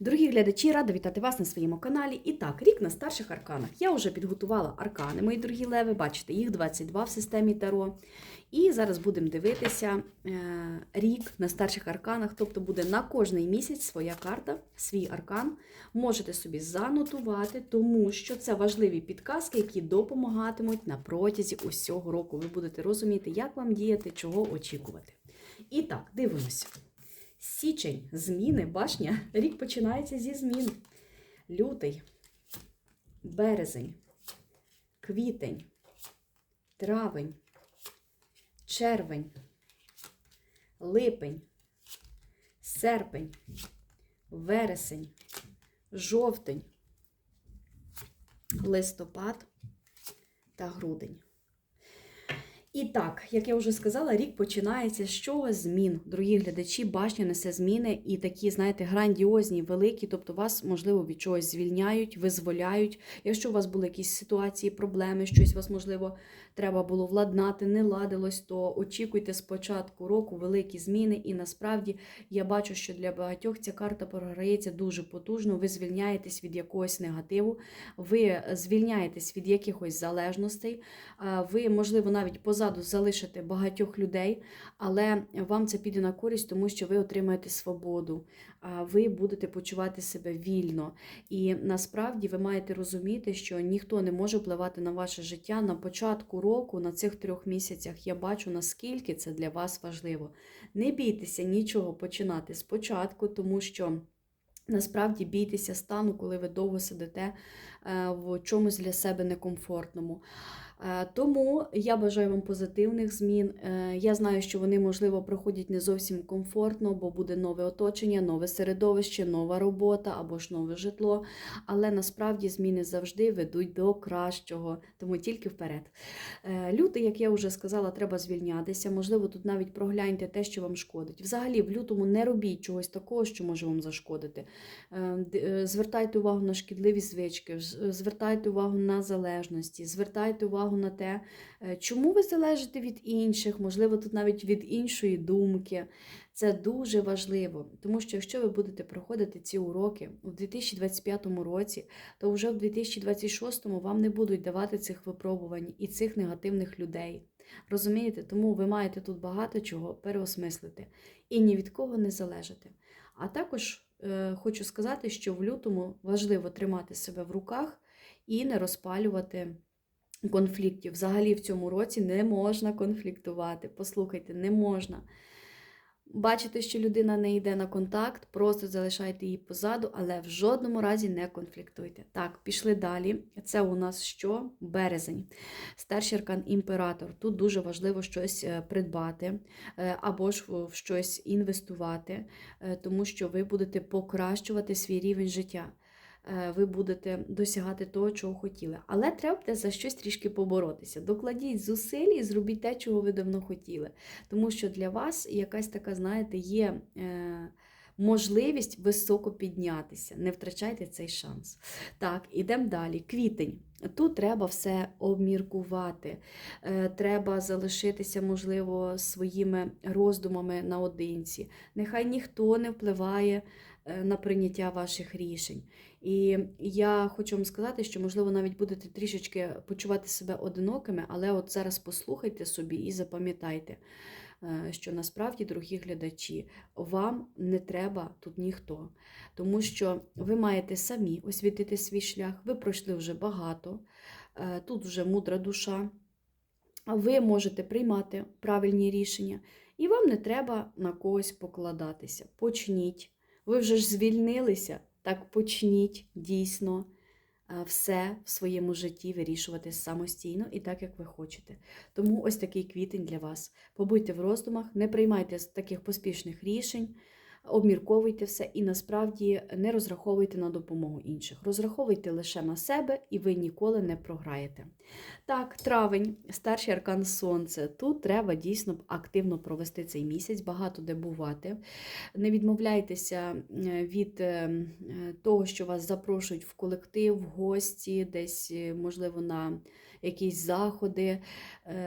Дорогі глядачі, рада вітати вас на своєму каналі. І так, рік на старших арканах. Я вже підготувала аркани, мої дорогі леви. Бачите, їх 22 в системі Таро. І зараз будемо дивитися е, рік на старших арканах. Тобто буде на кожний місяць своя карта, свій аркан. Можете собі занотувати, тому що це важливі підказки, які допомагатимуть на протязі усього року. Ви будете розуміти, як вам діяти, чого очікувати. І так, дивимося. Січень, зміни, башня. Рік починається зі змін. Лютий, березень, квітень, травень, червень, липень, серпень, вересень, жовтень, листопад та грудень. І так, як я вже сказала, рік починається з чого? Змін. Дорогі глядачі, башня несе зміни і такі, знаєте, грандіозні, великі, тобто вас, можливо, від чогось звільняють, визволяють. Якщо у вас були якісь ситуації, проблеми, щось вас, можливо, треба було владнати, не ладилось, то очікуйте з початку року великі зміни. І насправді я бачу, що для багатьох ця карта програється дуже потужно. Ви звільняєтесь від якогось негативу, ви звільняєтесь від якихось залежностей, ви, можливо, навіть позаду залишите багатьох людей, але вам це піде на користь, тому що ви отримаєте свободу, ви будете почувати себе вільно. І насправді ви маєте розуміти, що ніхто не може впливати на ваше життя на початку року, на цих трьох місяцях. Я бачу, наскільки це для вас важливо. Не бійтеся нічого починати спочатку, тому що. Насправді бійтеся стану, коли ви довго сидите е, в чомусь для себе некомфортному. Е, Тому я бажаю вам позитивних змін. Е, Я знаю, що вони, можливо, проходять не зовсім комфортно, бо буде нове оточення, нове середовище, нова робота або ж нове житло. Але насправді зміни завжди ведуть до кращого, тому тільки вперед. Е, як я вже сказала, треба звільнятися. Можливо, тут навіть прогляньте те, що вам шкодить. Взагалі, в лютому не робіть чогось такого, що може вам зашкодити. Звертайте увагу на шкідливі звички, звертайте увагу на залежності, звертайте увагу на те, е, чому ви залежите від інших, можливо, тут навіть від іншої думки. Це дуже важливо, тому що якщо ви будете проходити ці уроки у 2025 році, то вже в 2026 вам не будуть давати цих випробувань і цих негативних людей. Розумієте? Тому ви маєте тут багато чого переосмислити і ні від кого не залежати. А також е, хочу сказати, що в лютому важливо тримати себе в руках і не розпалювати конфліктів. Взагалі в цьому році не можна конфліктувати. Послухайте, не можна. Бачите, що людина не йде на контакт, просто залишайте її позаду, але в жодному разі не конфліктуйте. Так, пішли далі. Це у нас що? Березень. Старший аркан імператор. Тут дуже важливо щось е, придбати е, або ж в щось інвестувати, е, тому що ви будете покращувати свій рівень життя. Е, Ви будете досягати того, чого хотіли. Але треба за щось трішки поборотися. Докладіть зусиль і зробіть те, чого ви давно хотіли. Тому що для вас якась така, знаєте, є е, можливість високо піднятися. Не втрачайте цей шанс. Так, ідемо далі. Квітень. Тут треба все обміркувати. Е, Треба залишитися, можливо, своїми роздумами наодинці. Нехай ніхто не впливає на прийняття ваших рішень. І я хочу вам сказати, що, можливо, навіть будете трішечки почувати себе одинокими, але от зараз послухайте собі і запам'ятайте, е, що насправді, дорогі глядачі, вам не треба тут ніхто, тому що ви маєте самі освітити свій шлях, ви пройшли вже багато, е, тут вже мудра душа. Ви можете приймати правильні рішення, і вам не треба на когось покладатися. Почніть. Ви вже ж звільнилися, так почніть дійсно е, все в своєму житті вирішувати самостійно і так, як ви хочете. Тому ось такий квітень для вас. Побудьте в роздумах, не приймайте таких поспішних рішень, обмірковуйте все і насправді не розраховуйте на допомогу інших. Розраховуйте лише на себе, і ви ніколи не програєте. Так, травень, старший аркан сонце. Тут треба дійсно активно провести цей місяць, багато де бувати. Не відмовляйтеся е, від е, того, що вас запрошують в колектив, в гості, десь, е, можливо, на якісь заходи,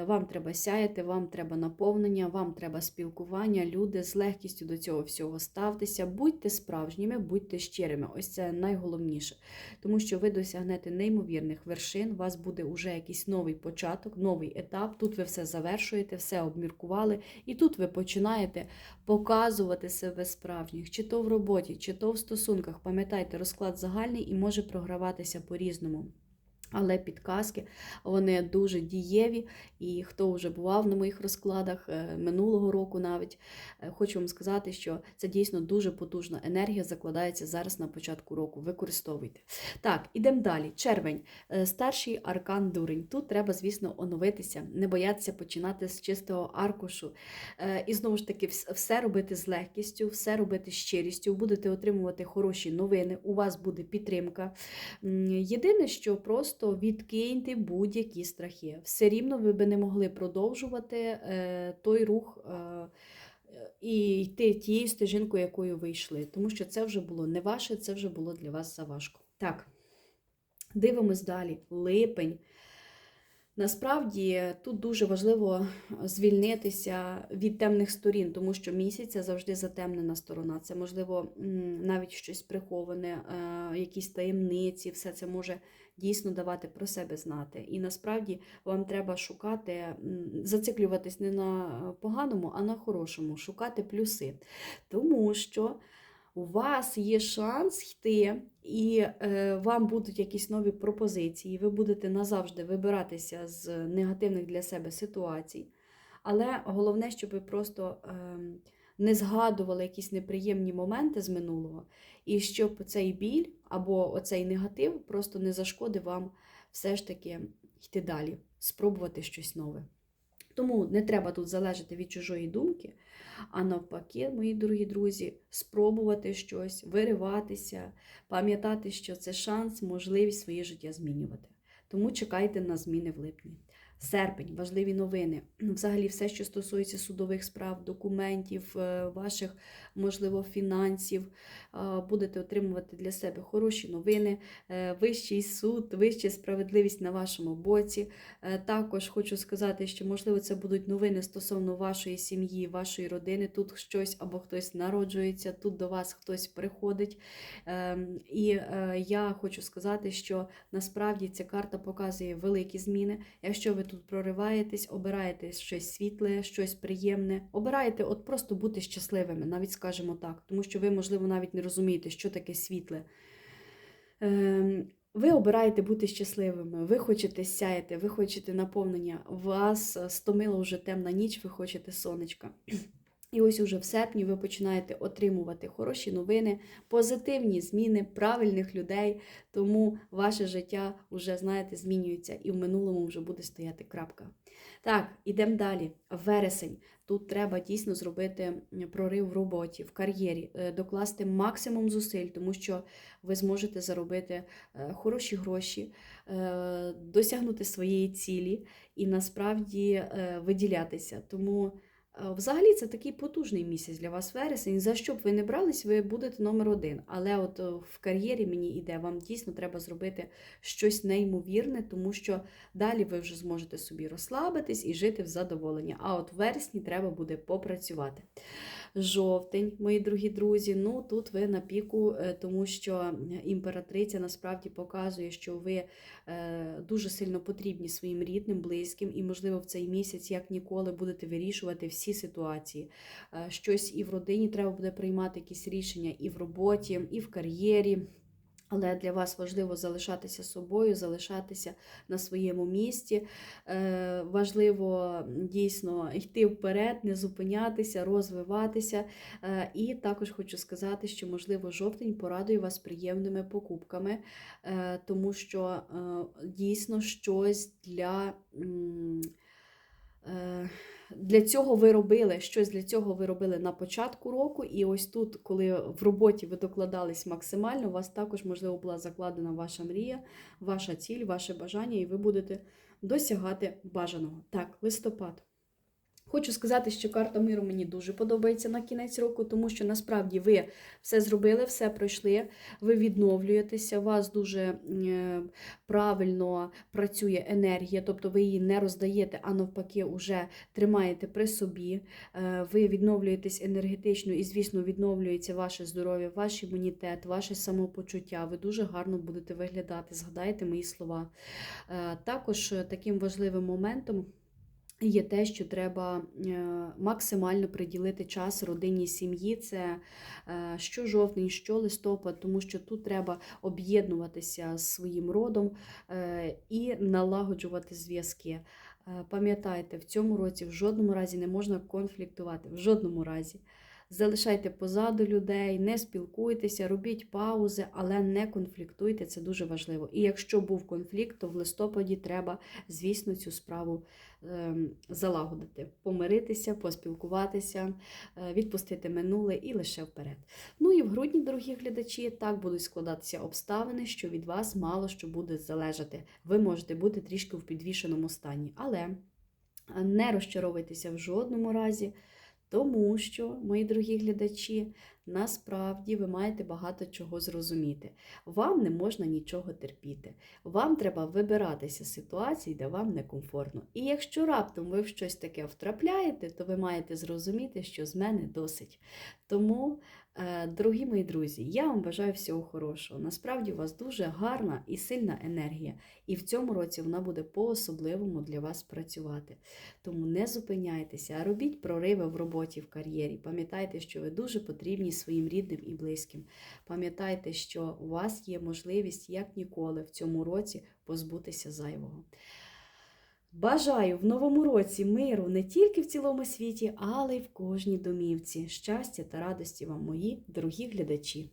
вам треба сяяти, вам треба наповнення, вам треба спілкування, люди з легкістю до цього всього ставтеся. Будьте справжніми, будьте щирими. Ось це найголовніше. Тому що ви досягнете неймовірних вершин, у вас буде уже якийсь новий початок, новий етап. Тут ви все завершуєте, все обміркували, і тут ви починаєте показувати себе справжніх, чи то в роботі, чи то в стосунках. Пам'ятайте, розклад загальний і може програватися по-різному. Але підказки вони дуже дієві, і хто вже бував на моїх розкладах е, минулого року, навіть е, хочу вам сказати, що це дійсно дуже потужна енергія закладається зараз на початку року. Використовуйте. Так, ідемо далі. Червень, Е, старший аркан дурень. Тут треба, звісно, оновитися, не боятися починати з чистого аркушу. І знову ж таки, все робити з легкістю, все робити з щирістю. Будете отримувати хороші новини, у вас буде підтримка. Єдине, що просто відкиньте будь-які страхи. Все рівно ви би не могли продовжувати е, той рух. е, І йти тією стежинкою, якою ви йшли, тому що це вже було не ваше, це вже було для вас заважко. Так, дивимось далі. Липень. Насправді тут дуже важливо звільнитися від темних сторін, тому що місяць це завжди затемнена сторона. Це можливо навіть щось приховане, е, якісь таємниці, все це може дійсно давати про себе знати. І насправді вам треба шукати, зациклюватись не на поганому, а на хорошому, шукати плюси. Тому що у вас є шанс йти, і е, вам будуть якісь нові пропозиції. Ви будете назавжди вибиратися з негативних для себе ситуацій. Але головне, щоб ви просто ем, не згадували якісь неприємні моменти з минулого, і щоб цей біль або оцей негатив просто не зашкодив вам все ж таки йти далі, спробувати щось нове. Тому не треба тут залежати від чужої думки, а навпаки, мої дорогі друзі, спробувати щось, вириватися, пам'ятати, що це шанс, можливість своє життя змінювати. Тому чекайте на зміни в липні. Серпень, важливі новини. Взагалі, все, що стосується судових справ, документів, е, ваших, можливо, фінансів, е, будете отримувати для себе хороші новини, е, вищий суд, вища справедливість на вашому боці. Також хочу сказати, що можливо це будуть новини стосовно вашої сім'ї, вашої родини. Тут щось або хтось народжується, тут до вас хтось приходить. Ем, І я хочу сказати, що насправді ця карта показує великі зміни. Якщо ви тут прориваєтесь, обираєте щось світле, щось приємне, обираєте от просто бути щасливими, навіть скажемо так, тому що ви, можливо, навіть не розумієте, що таке світле. Ем, ви обираєте бути щасливими, ви хочете сяяти, ви хочете наповнення, вас стомила вже темна ніч, ви хочете сонечка. І ось уже в серпні ви починаєте отримувати хороші новини, позитивні зміни правильних людей, тому ваше життя вже, знаєте, змінюється і в минулому вже буде стояти крапка. Так, ідемо далі. Вересень. Тут треба дійсно зробити прорив в роботі, в кар'єрі, е, докласти максимум зусиль, тому що ви зможете заробити е, хороші гроші, е, досягнути своєї цілі і насправді виділятися. Тому взагалі це такий потужний місяць для вас вересень. За що б ви не брались, ви будете номер один. Але от е, в кар'єрі мені йде, вам дійсно треба зробити щось неймовірне, тому що далі ви вже зможете собі розслабитись і жити в задоволенні. А от в вересні треба буде попрацювати. Жовтень, мої дорогі друзі, ну тут ви на піку, е, тому що імператриця насправді показує, що ви е, дуже сильно потрібні своїм рідним, близьким, і, можливо, в цей місяць, як ніколи, будете вирішувати всі ситуації. Е, Щось і в родині треба буде приймати якісь рішення, і в роботі, і в кар'єрі. Але для вас важливо залишатися собою, залишатися на своєму місці. Е, важливо дійсно йти вперед, не зупинятися, розвиватися. Е, і також хочу сказати, що, можливо, жовтень порадує вас приємними покупками, е, тому що дійсно щось для. Е, Для цього ви робили щось для цього ви робили на початку року, і ось тут, коли в роботі ви докладались максимально, у вас також, можливо, була закладена ваша мрія, ваша ціль, ваше бажання, і ви будете досягати бажаного. Так, листопад. Хочу сказати, що карта миру мені дуже подобається на кінець року, тому що насправді ви все зробили, все пройшли, ви відновлюєтеся, у вас дуже е, правильно працює енергія, тобто ви її не роздаєте, а навпаки, уже тримаєте при собі. Е, Ви відновлюєтесь енергетично і, звісно, відновлюється ваше здоров'я, ваш імунітет, ваше самопочуття. Ви дуже гарно будете виглядати. Згадайте мої слова. Е, Також таким важливим моментом. Є те, що треба е, максимально приділити час родині сім'ї. Це е, що жовтень, що листопад, тому що тут треба об'єднуватися з своїм родом е, і налагоджувати зв'язки. Пам'ятайте, в цьому році в жодному разі не можна конфліктувати, в жодному разі. Залишайте позаду людей, не спілкуйтеся, робіть паузи, але не конфліктуйте, це дуже важливо. І якщо був конфлікт, то в листопаді треба, звісно, цю справу ем, залагодити, помиритися, поспілкуватися, е, відпустити минуле і лише вперед. Ну і в грудні, дорогі глядачі, так будуть складатися обставини, що від вас мало що буде залежати. Ви можете бути трішки в підвішеному стані, але не розчаровуйтеся в жодному разі. Тому що, мої дорогі глядачі, насправді ви маєте багато чого зрозуміти. Вам не можна нічого терпіти. Вам треба вибиратися з ситуацій, де вам некомфортно. І якщо раптом ви в щось таке втрапляєте, то ви маєте зрозуміти, що з мене досить. Тому, е, дорогі мої друзі, я вам бажаю всього хорошого. Насправді у вас дуже гарна і сильна енергія, і в цьому році вона буде по-особливому для вас працювати. Тому не зупиняйтеся, а робіть прориви в роботі, в кар'єрі. Пам'ятайте, що ви дуже потрібні своїм рідним і близьким. Пам'ятайте, що у вас є можливість, як ніколи, в цьому році позбутися зайвого. Бажаю в новому році миру не тільки в цілому світі, але й в кожній домівці. Щастя та радості вам, мої дорогі глядачі!